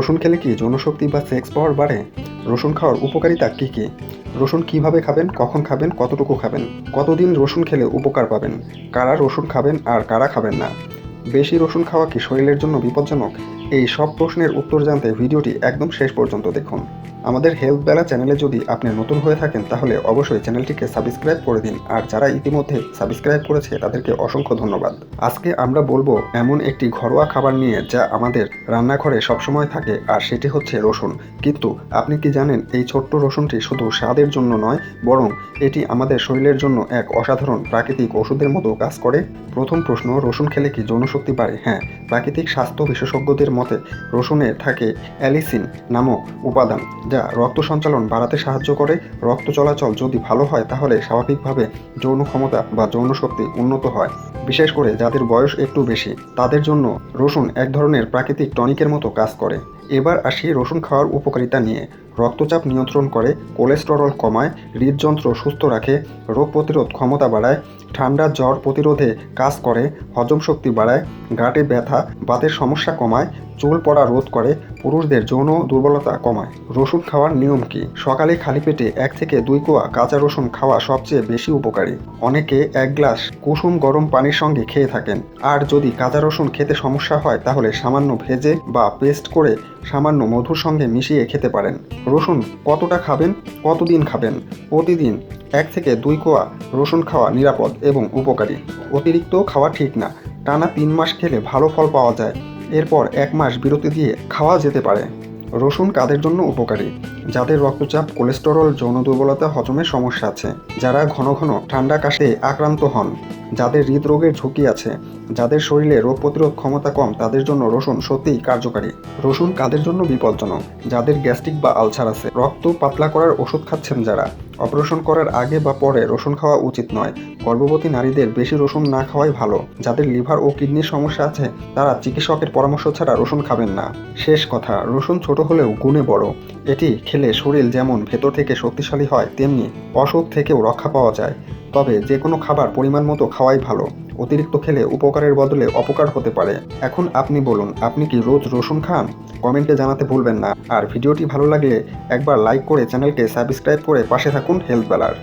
রসুন খেলে কি যৌনশক্তি বা সেক্স পাওয়ার বাড়ে? রসুন খাওয়ার উপকারিতা কী কী? রসুন কীভাবে খাবেন, কখন খাবেন, কতটুকু খাবেন, কতদিন রসুন খেলে উপকার পাবেন, কারা রসুন খাবেন আর কারা খাবেন না? বেশি রসুন খাওয়া কি শরীরের জন্য বিপজ্জনক? এই সব প্রশ্নের উত্তর জানতে ভিডিওটি একদম শেষ পর্যন্ত দেখুন। আমাদের হেলথ বেলা চ্যানেলে যদি আপনি নতুন হয়ে থাকেন, তাহলে অবশ্যই চ্যানেলটিকে সাবস্ক্রাইব করে দিন। আর যারা ইতিমধ্যে সাবস্ক্রাইব করেছে, তাদেরকে অসংখ্য ধন্যবাদ। আজকে আমরা বলব এমন একটি ঘরোয়া খাবার নিয়ে, যা আমাদের রান্নাঘরে সবসময় থাকে, আর সেটি হচ্ছে রসুন। কিন্তু আপনি কি জানেন, এই ছোট্ট রসুনটি শুধু স্বাদের জন্য নয়, বরং এটি আমাদের শরীরের জন্য এক অসাধারণ প্রাকৃতিক ওষুধের মতো কাজ করে? প্রথম প্রশ্ন, রসুন খেলে কি যৌনশক্তি বাড়ে হ্যাঁ প্রাকৃতিক স্বাস্থ্য বিশেষজ্ঞদের মতে রসুনে থাকে অ্যালিসিন নামক উপাদান যা রক্ত সঞ্চালন বাড়াতে সাহায্য করে। রক্ত চলাচল যদি ভালো হয়, তাহলে স্বাভাবিকভাবে যৌন ক্ষমতা বা যৌন শক্তি উন্নত হয়। বিশেষ করে যাদের বয়স একটু বেশি, তাদের জন্য রসুন এক ধরনের প্রাকৃতিক টনিকের মতো কাজ করে। এবার আসি রসুন খাওয়ার উপকারিতা নিয়ে। রক্তচাপ নিয়ন্ত্রণ করে, কোলেস্টেরল কমায়, হৃদযন্ত্র সুস্থ রাখে, রোগ প্রতিরোধ ক্ষমতা বাড়ায়, ঠান্ডা জ্বর প্রতিরোধে কাজ করে, হজম শক্তি বাড়ায়, গাঁটে ব্যথা, বাতের সমস্যা কমায়, চুল পড়া রোধ করে, পুরুষদের যৌন দুর্বলতা কমায়। রসুন খাওয়ার নিয়ম কি? সকালে খালি পেটে এক থেকে দুই কোয়া কাঁচা রসুন খাওয়া সবচেয়ে বেশি উপকারী। অনেকে এক গ্লাস কুসুম গরম পানির সঙ্গে খেয়ে থাকেন। আর যদি কাঁচা রসুন খেতে সমস্যা হয়, তাহলে সামান্য ভেজে বা পেস্ট করে সামান্য মধুর সঙ্গে মিশিয়ে খেতে পারেন। রসুন কতটা খাবেন, কতদিন খাবেন? প্রতিদিন এক থেকে দুই কোয়া রসুন খাওয়া নিরাপদ এবং উপকারী। অতিরিক্ত খাওয়া ঠিক না। টানা তিন মাস খেলে ভালো ফল পাওয়া যায়। এরপর এক মাস বিরতি দিয়ে খাওয়া যেতে পারে। রসুন কাদের জন্য উপকারী? যাদের রক্তচাপ, কোলেস্টেরল, যৌন দুর্বলতা হজমের সমস্যা আছে, যারা ঘন ঘন ঠান্ডা কাশে আক্রান্ত হন, যাদের হৃদরোগের ঝুঁকি আছে, যাদের শরীরে রোগ প্রতিরোধ ক্ষমতা কম, তাদের জন্য রসুন সত্যিই কার্যকারী। রসুন কাদের জন্য বিপজ্জনক? যাদের গ্যাস্ট্রিক বা আলসার আছে, রক্ত পাতলা করার ওষুধ খাচ্ছেন যারা, অপারেশন করার আগে বা পরে রসুন খাওয়া উচিত নয়। গর্ভবতী নারীদের বেশি রসুন না খাওয়াই ভালো। যাদের লিভার ও কিডনির সমস্যা আছে, তারা চিকিৎসকের পরামর্শ ছাড়া রসুন খাবেন না। শেষ কথা, রসুন ছোট হলেও গুণে বড়। এটি খেলে শরীর যেমন ভেতর থেকে শক্তিশালী হয়, তেমনি অসুখ থেকেও রক্ষা পাওয়া যায়। তবে যে কোনো খাবার পরিমাণ মতো খাওয়াই ভালো। অতিরিক্ত খেলে উপকারের বদলে অপকার হতে পারে। এখন আপনি বলুন, আপনি কি রোজ রসুন খান? কমেন্টে জানাতে ভুলবেন না। আর ভিডিওটি ভালো লাগলে একবার লাইক করে চ্যানেলকে সাবস্ক্রাইব করে পাশে থাকুন হেলথ বেলার।